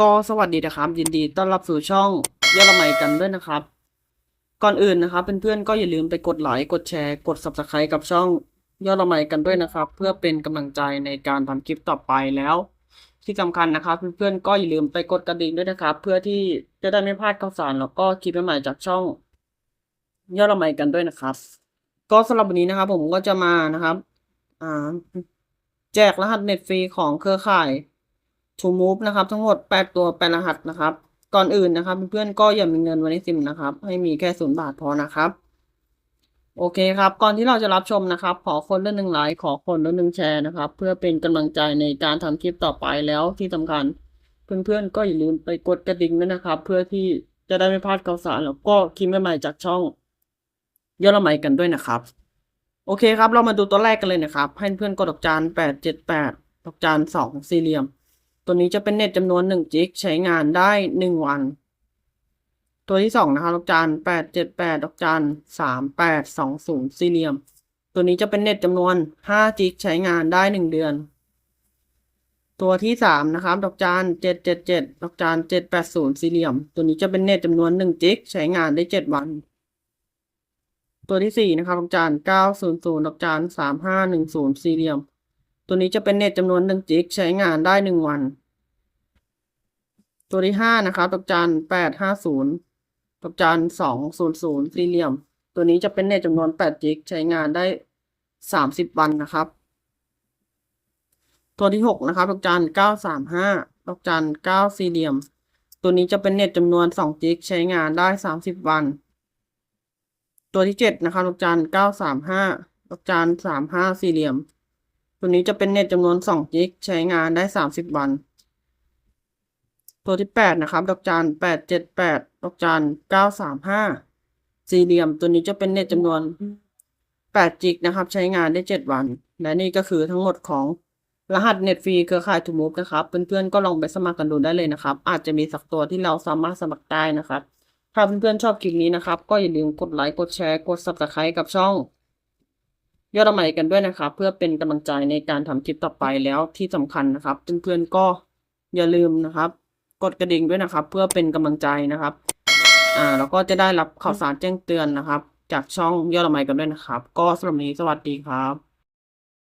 ก็สวัสดีนะครับ ยินดีต้อนรับสู่ช่องยอดละไมกันด้วยนะครับ ก่อนอื่นนะครับเพื่อนๆก็อย่าลืมไปกดไลค์กดแชร์กด subscribe กับช่องยอดละไมกันด้วยนะครับ เพื่อเป็นกำลังใจในการทำคลิปต่อไปแล้ว ที่สำคัญนะครับเพื่อนๆก็อย่าลืมไปกดกระดิ่งด้วยนะครับ เพื่อที่จะได้ไม่พลาดข่าวสารแล้วก็คลิปใหม่ๆจากช่องยอดละไมกันด้วยนะครับ ก็สำหรับวันนี้นะครับ ผมก็จะมานะครับ อ่า แจกรหัสเน็ตฟรีของเครือข่าย To Move นะครับ ทั้งหมด 8 ตัว8รหัสนะครับ ก่อนอื่นนะครับ เพื่อนๆก็อย่ามีเงินไว้ในซิมนะครับ ให้มีแค่ศูนย์บาทพอนะครับ โอเคครับ ก่อนที่เราจะรับชมนะครับ ขอคนละหนึ่งไลค์ขอคนละหนึ่งแชร์นะครับ เพื่อเป็นกำลังใจในการทำคลิปต่อไปแล้วที่สำคัญ เพื่อนๆก็อย่าลืมไปกดกระดิ่งด้วยนะครับ เพื่อที่จะได้ไม่พลาดข่าวสารแล้วก็คลิปใหม่ๆจากช่องยอดละไมกันด้วยนะครับ โอเคครับ เรามาดูตัวแรกกันเลยนะครับ ให้เพื่อนกดดอกจานแปดเจ็ดแปดดอกจานสองสี่เหลี่ยม ตัวนี้จะเป็นเน็ตจำนวนหนึ่งจิกใช้งานได้หนึ่งวัน ตัวที่สองนะครับดอกจานแปดเจ็ดแปดดอกจานสามแปดสองศูนย์สี่เหลี่ยม ตัวนี้จะเป็นเน็ตจำนวนห้าจิกใช้งานได้หนึ่งเดือน ตัวที่สามนะครับดอกจานเจ็ดเจ็ดเจ็ดดอกจานเจ็ดแปดศูนย์สี่เหลี่ยม ตัวนี้จะเป็นเน็ตจำนวนหนึ่งจิกใช้งานได้เจ็ดวันตัวที่สี่นะครับดอกจานเก้าศูนย์ศูนย์ดอกจานสามห้าหนึ่งศูนย์สี่เหลี่ยม ตัวนี้จะเป็นเน็ตจำนวนหนึ่งจิกใช้งานได้หนึ่งวัน ตัวที่ห้านะครับดอกจานแปดห้าศูนย์ดอกจานสองศูนย์ศูนย์สี่เหลี่ยม ตัวนี้จะเป็นเน็ตจำนวนแปดจิกใช้งานได้สามสิบวันนะครับ ตัวที่หกนะครับดอกจานเก้าสามห้าดอกจานเก้าสี่เหลี่ยม ตัวนี้จะเป็นเน็ตจำนวนสองจิกใช้งานได้สามสิบวัน ตัวที่เจ็ดนะครับดอกจานเก้าสามห้าดอกจานสามห้าสี่เหลี่ยม ตัวนี้จะเป็นเน็ตจำนวนสองจิกใช้งานได้สามสิบวัน ตัวที่แปดนะครับ ดอกจานแปดเจ็ดแปดดอกจานเก้าสามห้าสี่เหลี่ยมตัวนี้จะเป็นเน็ตจำนวนแปดจิกนะครับ ใช้งานได้เจ็ดวัน และนี่ก็คือทั้งหมดของรหัสเน็ตฟรีเครือข่ายทูมูฟนะครับ เพื่อนๆก็ลองไปสมัครกันดูได้เลยนะครับ อาจจะมีสักตัวที่เราสามารถสมัครได้นะครับ ถ้าเพื่อนๆชอบคลิปนี้นะครับ ก็อย่าลืมกดไลค์กดแชร์กด subscribe กับช่อง ยอดละไมกันด้วยนะครับ เพื่อเป็นกำลังใจในการทำคลิปต่อไปแล้วที่สำคัญนะครับเพื่อนๆก็อย่าลืมนะครับ กดกระดิ่งด้วยนะครับ เพื่อเป็นกำลังใจนะครับอ่าแล้วก็จะได้รับข่าวสารแจ้งเตือนนะครับ จากช่องยอดละไมกันด้วยนะครับ ก็สำหรับวันนี้สวัสดีครับ